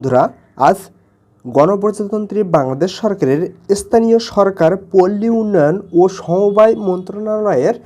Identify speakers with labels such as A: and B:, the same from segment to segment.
A: বন্ধুরা আজ গণপ্রজাতন্ত্রী বাংলাদেশ সরকারের স্থানীয় সরকার পল্লী উন্নয়ন ও সমবায় মন্ত্রণালয়ের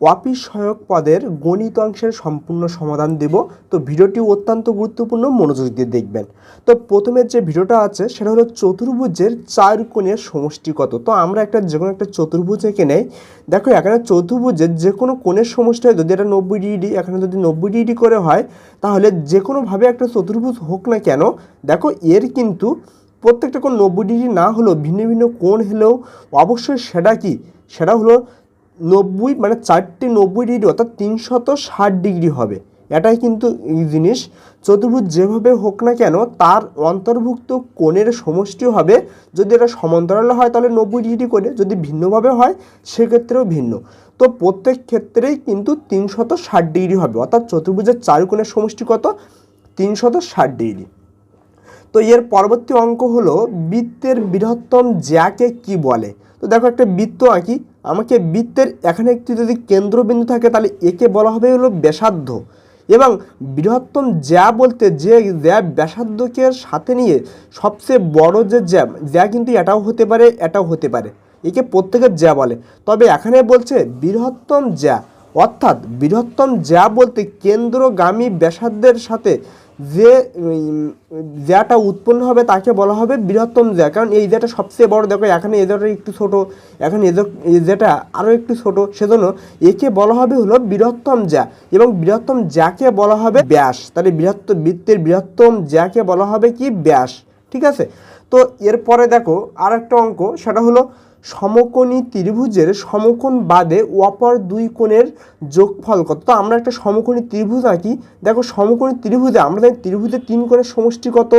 A: অফিস সহায়ক পদের গণিত অংশের সম্পূর্ণ সমাধান দেব। তো ভিডিওটি অত্যন্ত গুরুত্বপূর্ণ, মনোযোগ দিয়ে দেখবেন। তো প্রথমে যে ভিডিওটা আছে, সেটা হলো চতুর্ভুজের চার কোণের সমষ্টি কত। তো আমরা একটা যে কোনো একটা চতুর্ভুজ এঁকে নেই। দেখো, এখানে চতুর্ভুজের যে কোনো কোণের সমষ্টি হয়, যদি এটা নব্বই ডিগ্রি, এখানে যদি নব্বই ডিগ্রি করে হয়, তাহলে যে কোনোভাবে একটা চতুর্ভুজ হোক না কেন, দেখো, এর কিন্তু প্রত্যেকটা কোণ নব্বই ডিগ্রি না হলেও ভিন্ন ভিন্ন কোণ হলেও অবশ্যই সেটা কি? সেটা হলো নব্বই মানে চারটি নব্বই ডিগ্রি অর্থাৎ তিনশত ষাট ডিগ্রি হবে। এটাই কিন্তু এই জিনিস। চতুর্ভুজ যেভাবে হোক না কেন, তার অন্তর্ভুক্ত কোণের সমষ্টি হবে। যদি এটা সমান্তরাল হয়, তাহলে নব্বই ডিগ্রি করে যদি ভিন্নভাবে হয়, সেক্ষেত্রেও ভিন্ন। তো প্রত্যেক ক্ষেত্রেই কিন্তু তিনশত ষাট ডিগ্রি হবে। অর্থাৎ চতুর্ভুজের চার কোণের সমষ্টি কত? তিনশত ষাট ডিগ্রি তো এর পরবর্তী অঙ্ক হলো, বৃত্তের বৃহত্তম জ্যাকে কি বলে? তো দেখো একটা বৃত্ত আঁকি। আমাকে বৃত্তের এখানে একটি যদি কেন্দ্রবিন্দু থাকে, তাহলে একে বলা হবে হলো ব্যাসার্ধ। এবং বৃহত্তম জ্যা বলতে যে জ্যা ব্যাসার্ধকে সাথে নিয়ে সবচেয়ে বড় যে জ্যা জ্যা কিন্তু এটাও হতে পারে, এটাও হতে পারে। একে প্রত্যেকের জ্যা বলে। তবে এখানে বলছে বৃহত্তম জ্যা। অর্থাৎ বৃহত্তম জ্যা বলতে কেন্দ্রগামী ব্যাসার্ধের সাথে যে জ্যাটা উৎপন্ন হবে তাকে বলা হবে বৃহত্তম জ্যা কারণ এই জ্যাটা সবচেয়ে বড়, দেখো এখানে এই জ্যাটা একটু ছোট, এখানে এই জ্যা- এই জ্যাটা আরও একটু ছোট, সেজন্য একে বলা হবে হলো বৃহত্তম জ্যা এবং বৃহত্তম জ্যাকে বলা হবে ব্যাস। তাহলে বৃহত্তম বৃত্তের বৃহত্তম জ্যাকে বলা হবে কি ব্যাস, ঠিক আছে? তো এরপরে দেখো আর একটা অঙ্ক, সেটা হলো সমকোণী ত্রিভুজের সমকোণ বাদে অপর দুই কোণের যোগফল কত? তো আমরা একটা সমকোণী ত্রিভুজ আঁকি। দেখো, সমকোণী ত্রিভুজে আমরা জানি ত্রিভুজের তিন কোণের সমষ্টি কত?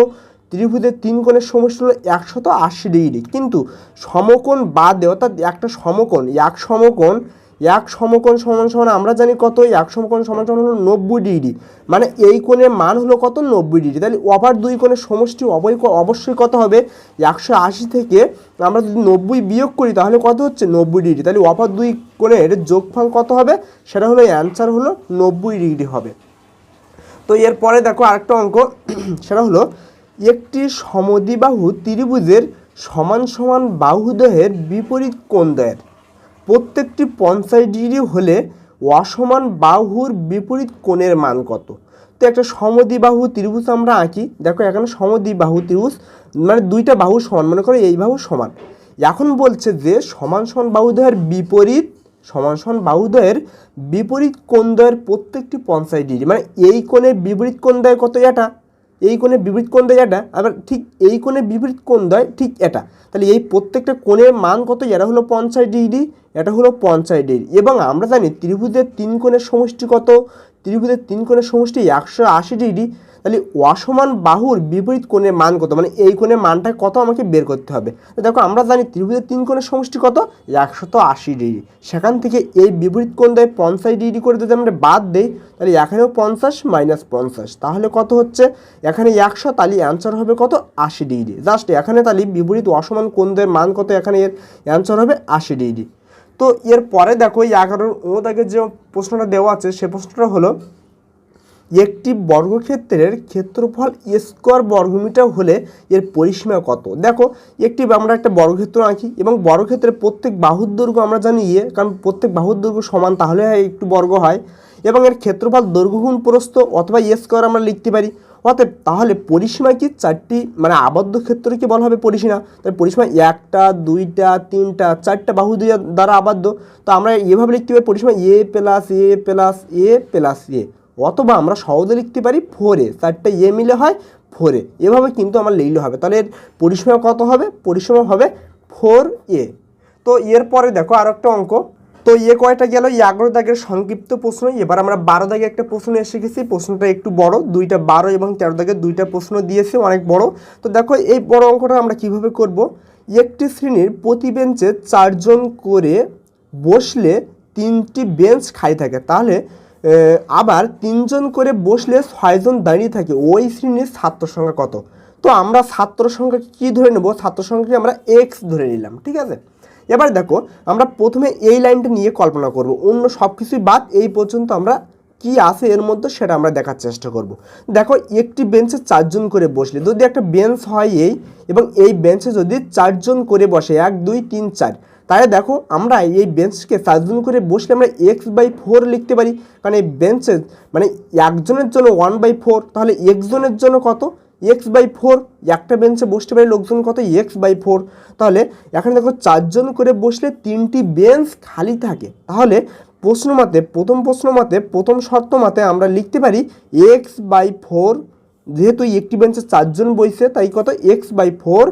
A: ত্রিভুজের তিন কোণের সমষ্টি হলো একশত আশি ডিগ্রি। কিন্তু সমকোণ বাদে অর্থাৎ একটা সমকোণ, এক সমকোণ এক সমকোণ সমান সমান, আমরা জানি কত এক সমকোণ সমান সমান হলো নব্বই ডিগ্রি। মানে এই কোণের মান হলো কত? নব্বই ডিগ্রি। তাহলে অপার দুই কোণের সমষ্টি অবৈ অবশ্যই কত হবে? একশো আশি থেকে আমরা যদি নব্বই বিয়োগ করি, তাহলে কত হচ্ছে? নব্বই ডিগ্রি। তাহলে অপার দুই কোণের যোগফল কত হবে? সেটা হলো অ্যান্সার হলো নব্বই ডিগ্রি হবে। তো এরপরে দেখো আরেকটা অঙ্ক, সেটা হলো, একটি সমদ্বিবাহু ত্রিভুজের সমান সমান বাহুদ্বয়ের বিপরীত কোণদ্বয়ের প্রত্যেকটি পঞ্চাশ ডিগ্রি হলে অসমান বাহুর বিপরীত কোণের মান কত? তো একটা সমদ্বিবাহু ত্রিভুজ আমরা আঁকি। দেখো এখানে সমদ্বিবাহু ত্রিভুজ মানে দুইটা বাহু সমান। মনে করো এই বাহু সমান। এখন বলছে যে সমান সমান বাহুদ্বয়ের বিপরীত, সমান সমান বাহুদ্বয়ের বিপরীত কোণদ্বয়ের প্রত্যেকটি পঞ্চাশ ডিগ্রি। মানে এই কোণের বিপরীত কোণদ্বয় কত এটা এই কোণের বিপরীত কোণ দেয় এটা, আবার ঠিক এই কোণের বিপরীত কোণ দেয় ঠিক এটা। তাহলে এই প্রত্যেকটা কোণের মান কত? এটা হলো পঞ্চাশ ডিগ্রি, এটা হলো পঞ্চাশ ডিগ্রি। এবং আমরা জানি ত্রিভুজের তিন কোণের সমষ্টি কত? ত্রিভুজের তিন কোণের সমষ্টি একশো আশি ডিগ্রি, তাহলে অসমান বাহুর বিপরীত কোণের মান কত? মানে এই কোণের মানটা কত আমাকে বের করতে হবে? তো দেখো, আমরা জানি ত্রিভুজের তিন কোণের সমষ্টি কত? একশত আশি ডিগ্রি। সেখান থেকে এই বিপরীত কোণ দেয় পঞ্চাশ ডিগ্রি করে যদি আমরা বাদ দেই, তাহলে এখানেও পঞ্চাশ মাইনাস পঞ্চাশ। তাহলে কত হচ্ছে? এখানে একশো, তাহলে অ্যান্সার হবে কত? আশি ডিগ্রি। জাস্ট এখানে তাহলে বিপরীত অসমান কোণদের মান কত? এখানে এর অ্যান্সার হবে আশি ডিগ্রি। তো এর পরে দেখো এই এগারোর ও দাগের যে প্রশ্নটা দেওয়া আছে, সে প্রশ্নটা হলো, একটি বর্গক্ষেত্রের ক্ষেত্রফল স্কোয়ার বর্গমিটার হলে এর পরিসীমা কত? দেখো, একটি আমরা একটা বর্গক্ষেত্র আঁকি এবং বর্গক্ষেত্রের প্রত্যেক বাহুর দৈর্ঘ্য আমরা জানি ইয়ে কারণ প্রত্যেক বাহুর দৈর্ঘ্য সমান, তাহলে একটু বর্গ হয় এবং এর ক্ষেত্রফল দৈর্ঘ্যগুণ প্রস্থ অথবা স্কোয়ার আমরা লিখতে পারি। অতএব তাহলে পরিসীমা কি চারটি মানে আবদ্ধ ক্ষেত্রকে বলা হবে পরিসীমা? তাহলে পরিসীমা একটা, দুইটা, তিনটা, চারটা বাহু দুই দ্বারা আবদ্ধ। তো আমরা এভাবে লিখতে পারি, পরিসীমা a plus a plus a plus a. অথবা আমরা সহজে লিখতে পারি ফোরে, চারটে এ মিলে হয় ফোরে। এভাবে কিন্তু আমার লিখলে হবে। তাহলে এর পরিসীমা কত হবে? পরিসীমা হবে ফোর এ। তো এরপরে দেখো আর একটা অঙ্ক। তো এ কয়টা গেল? এগারো দাগের সংক্ষিপ্ত প্রশ্ন। এবার আমরা বারো দাগে একটা প্রশ্ন এসে গেছি। প্রশ্নটা একটু বড়। দুইটা বারো এবং তেরো দাগের দুইটা প্রশ্ন দিয়েছে, অনেক বড়। তো দেখো, এই বড় অঙ্কটা আমরা কীভাবে করব? একটি শ্রেণির প্রতি বেঞ্চে চারজন করে বসলে তিনটি বেঞ্চ খালি থাকে। তাহলে আবার তিনজন করে বসলে ছয়জন দাঁড়িয়ে থাকে। ওই শ্রেণির ছাত্র সংখ্যা কত? তো আমরা ছাত্র সংখ্যা কি ধরে নেব? ছাত্র সংখ্যাকে আমরা এক্স ধরে নিলাম। ঠিক আছে? এবার দেখো, আমরা প্রথমে এই লাইনটা নিয়ে কল্পনা করব। অন্য সব কিছুই বাদ, এই পর্যন্ত আমরা কি আছে এর মধ্যে সেটা আমরা দেখার চেষ্টা করব। দেখো, একটি বেঞ্চে চারজন করে বসলে, যদি একটা বেঞ্চ হয় এই এবং এই বেঞ্চে যদি চারজন করে বসে, এক, দুই, তিন, চার, তাহলে দেখো, আমরা এই বেঞ্চকে চারজন করে বসলে আমরা এক্স বাই ফোর লিখতে পারি। কারণ এই বেঞ্চে মানে একজনের জন্য ওয়ান বাই ফোর, তাহলে একজনের জন্য কত? এক্স বাই ফোর একটা বেঞ্চে বসতে পারে লোকজন কত? এক্স বাই ফোর তাহলে এখানে দেখো চারজন করে বসলে তিনটি বেঞ্চ খালি থাকে। তাহলে প্রশ্ন মতে, প্রথম প্রশ্ন মতে, প্রথম শর্ত মতে আমরা লিখতে পারি এক্স বাই ফোর যেহেতু একটি বেঞ্চে চারজন বইছে, তাই কত? এক্স বাই ফোর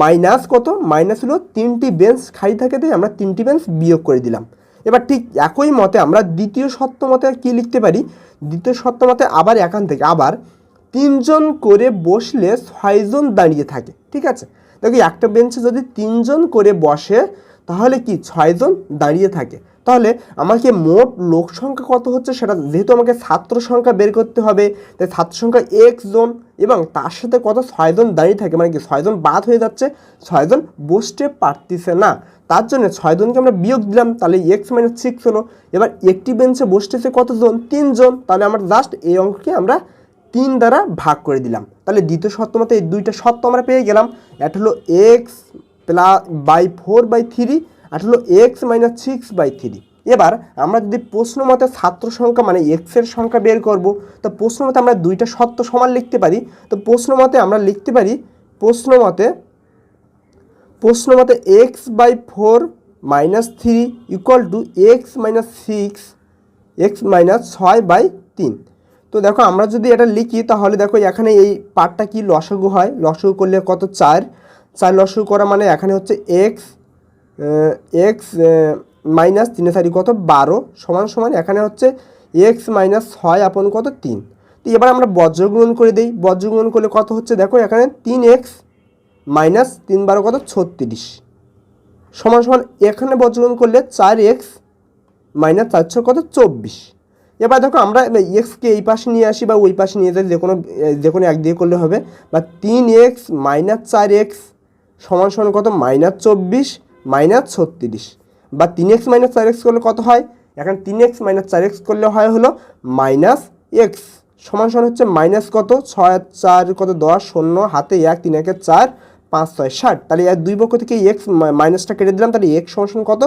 A: মাইনাস কত? মাইনাস হলো তিনটি বেঞ্চ খালি থাকে তাই আমরা তিনটি বেঞ্চ বিয়োগ করে দিলাম। এবার ঠিক একই মতে আমরা দ্বিতীয় সত্য মতে কী লিখতে পারি? দ্বিতীয় সত্য মতে আবার এখান থেকে আবার তিনজন করে বসলে ছয়জন দাঁড়িয়ে থাকে, ঠিক আছে? দেখো একটা বেঞ্চে যদি তিনজন করে বসে, তাহলে কি ছয়জন দাঁড়িয়ে থাকে? তাহলে আমাকে মোট লোক সংখ্যা কত হচ্ছে সেটা, যেহেতু আমাকে ছাত্র সংখ্যা বের করতে হবে, তাই ছাত্র সংখ্যা জন এবং তার সাথে কত? ছয়জন দাঁড়িয়ে থাকে মানে কি ছয়জন বাদ হয়ে যাচ্ছে, ছয়জন বসতে পারতেছে না। তার জন্য ছয়জনকে আমরা বিয়োগ দিলাম, তাহলে এক্স মাইনাস সিক্স হলো। এবার একটি বেঞ্চে বসতেছে কতজন? তিনজন। তাহলে আমরা জাস্ট এই অঙ্ককে আমরা তিন দ্বারা ভাগ করে দিলাম। তাহলে দ্বিতীয় সত্য মতো এই দুইটা সত্য আমরা পেয়ে গেলাম। একটা হলো x plus by four by three আর হলো x minus six by three এবার আমরা যদি প্রশ্ন মতে ছাত্র সংখ্যা মানে এক্সের সংখ্যা বের করব, তো প্রশ্ন মতে আমরা দুইটা সত্য সমান লিখতে পারি। তো প্রশ্ন মতে আমরা লিখতে পারি, প্রশ্ন মতে প্রশ্ন মতে x by four minus three equal to x minus six x minus ছয় বাই তিন। তো দেখো, আমরা যদি এটা লিখি, তাহলে দেখো এখানে এই পার্টটা কি লসগু হয়? লসগু করলে কত? চার। চার লসগু করা মানে এখানে হচ্ছে এক্স এক্স মাইনাস তিনে চারি কত? বারো। সমান সমান এখানে হচ্ছে এক্স মাইনাস ছয় আপন কত? তিন। তো এবার আমরা বজ্রগুণন করে দিই। বজ্রগুণন করলে কত হচ্ছে? দেখো এখানে তিন এক্স মাইনাস তিন বারো কত? ছত্রিশ। সমান সমান এখানে বজ্রগুণন করলে চার এক্স মাইনাস চারশো কত? চব্বিশ। এবার দেখো আমরা এক্সকে এই পাশে নিয়ে আসি বা ওই পাশে নিয়ে যাই, যে কোনো যে কোনো এক দিয়ে করলে হবে। বা তিন এক্স মাইনাস চার এক্স সমান সমান কত? মাইনাস চব্বিশ মাইনাস ছত্রিশ। বা তিন এক্স মাইনাস চার এক্স করলে কত হয়? এখন তিন এক্স মাইনাস চার এক্স করলে হয় হলো মাইনাস এক্স সমান সমান হচ্ছে মাইনাস কত? ছয় চার কত? দশ, শূন্য হাতে এক, তিন একের চার। পাঁচ, ছয়, ষাট। তাহলে এক দুই পক্ষ থেকে এক্স মাইনাসটা কেটে দিলাম, তাহলে এক্স সমান কত?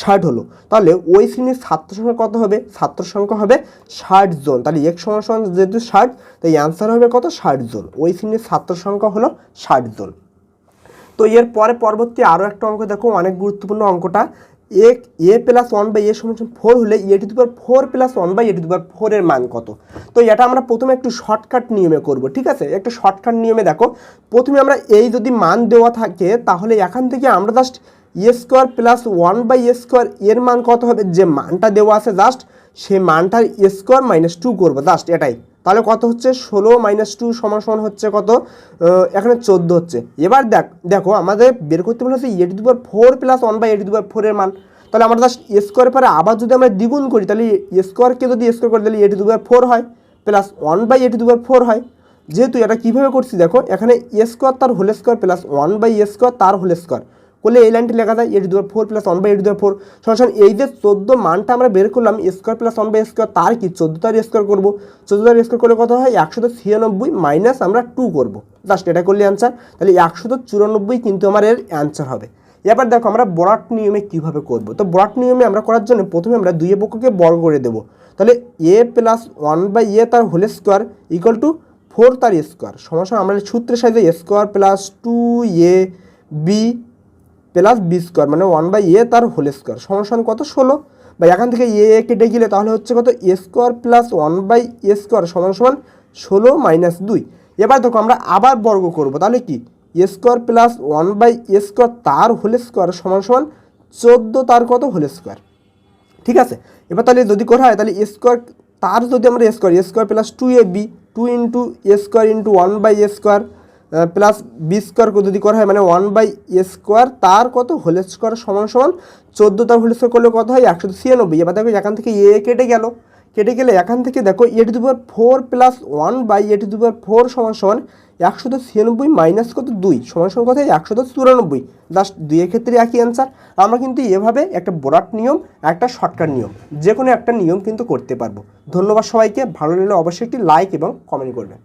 A: ষাট হলো। তাহলে ওই শ্রেণির ছাত্র সংখ্যা কত হবে? ছাত্র সংখ্যা হবে ষাট জন। তাহলে এক্স সমান যেহেতু ষাট, তাই অ্যান্সার হবে কত? ষাট জন। ওই শ্রেণির ছাত্র সংখ্যা হলো ষাট জন। তো এর পরে পরবর্তী আরও একটা অঙ্ক দেখো, অনেক গুরুত্বপূর্ণ অঙ্কটা। A a plus one by a সমান ফোর হলে a to power four plus one by a to power ফোরের মান কত? তো এটা আমরা প্রথমে একটু শর্টকাট নিয়মে করব, ঠিক আছে? একটা শর্টকাট নিয়মে দেখো। প্রথমে আমরা এই যদি মান দেওয়া থাকে, তাহলে এখান থেকে আমরা just a square plus one by a square এর মান কত হবে? যে মানটা দেওয়া আছে জাস্ট সেই মানটার এ স্কোয়ার মাইনাস টু করব জাস্ট এটাই। তাহলে কত হচ্ছে? ষোলো মাইনাস টু সমান সমান হচ্ছে কত? এখানে চোদ্দ হচ্ছে। এবার দেখ, দেখো আমাদের বের করতে বলে হচ্ছে এটি দুবার ফোর প্লাস ওয়ান বাই এটি দুবার ফোরের মান। তাহলে আমরা জাস্ট স্কোয়ারের পরে আবার যদি আমরা দ্বিগুণ করি, তাহলে এ স্কোয়ারকে যদি স্কোয়ার করি, তাহলে এটি দুবার ফোর হয় প্লাস ওয়ান বাই এটি দুবার ফোর হয়। যেহেতু এটা কীভাবে করছি, দেখো, এখানে এ স্কোয়ার তার whole square plus one by a square তার হোল স্কোয়ার করলে এই লাইনটি লেখা যায় এটি দুবার four plus one by eight দুবার ফোর। সমান এই যে চোদ্দ মানটা আমরা বের করলাম, square plus one by square, তার কি? চোদ্দ তার স্কোয়ার করব। চোদ্দ তার স্কোয়ার করলে কত হয়? একশো ছিয়ানব্বই মাইনাস আমরা টু করব। জাস্ট এটা করলে অ্যান্সার তাহলে একশো তো চুরানব্বই কিন্তু আমার এর অ্যান্সার হবে। এবার দেখো আমরা বরাট নিয়মে কীভাবে করব? তো বরাট নিয়মে আমরা করার জন্য প্রথমে আমরা দুই পক্ষকে বর্গ করে দেবো। তাহলে a plus one by a তার whole square equal to four তার স্কোয়ার সমস্যা আমরা সূত্রের সাইজে square plus two a b plus b square মানে ওয়ান বাই এ তার হোল স্কোয়ার সমান কত? ষোলো। বা এখান থেকে এ এ কেটে গেলে তাহলে হচ্ছে কত? A square plus one by a square সমান সমান ষোলো মাইনাস দুই। এবার দেখো আমরা আবার বর্গ করব, তাহলে কি? A square plus one by a square তার হোল স্কোয়ার সমান সমান চোদ্দ তার কত? হোল স্কোয়ার ঠিক আছে? এবার তাহলে যদি করা হয়, তাহলে এ স্কোয়ার তার যদি আমরা a square a square plus two a b two into a square into one by a square plus b square যদি করা হয় মানে ওয়ান বাই এ স্কোয়ার তার কত? হোল স্কোয়ার সমান সমান চোদ্দ তার হোল স্কোয়ার করলে কত হয়? একশো ছিয়ানব্বই। এবার দেখো, এখান থেকে এ কেটে গেল। কেটে গেলে এখান থেকে দেখো এ টু দুবার four plus one by a দুবার ফোর সমান সমান একশত ছিয়ানব্বই মাইনাস কত? দুই। সমান সমান কত একশত চুরানব্বই। জাস্ট দুইয়ের ক্ষেত্রে একই অ্যান্সার আমরা কিন্তু এভাবে একটা বরাট নিয়ম, একটা শর্টকাট নিয়ম যে কোনো একটা নিয়ম কিন্তু করতে পারব। ধন্যবাদ সবাইকে। ভালো লাগলে অবশ্যই একটি লাইক এবং কমেন্ট করবেন।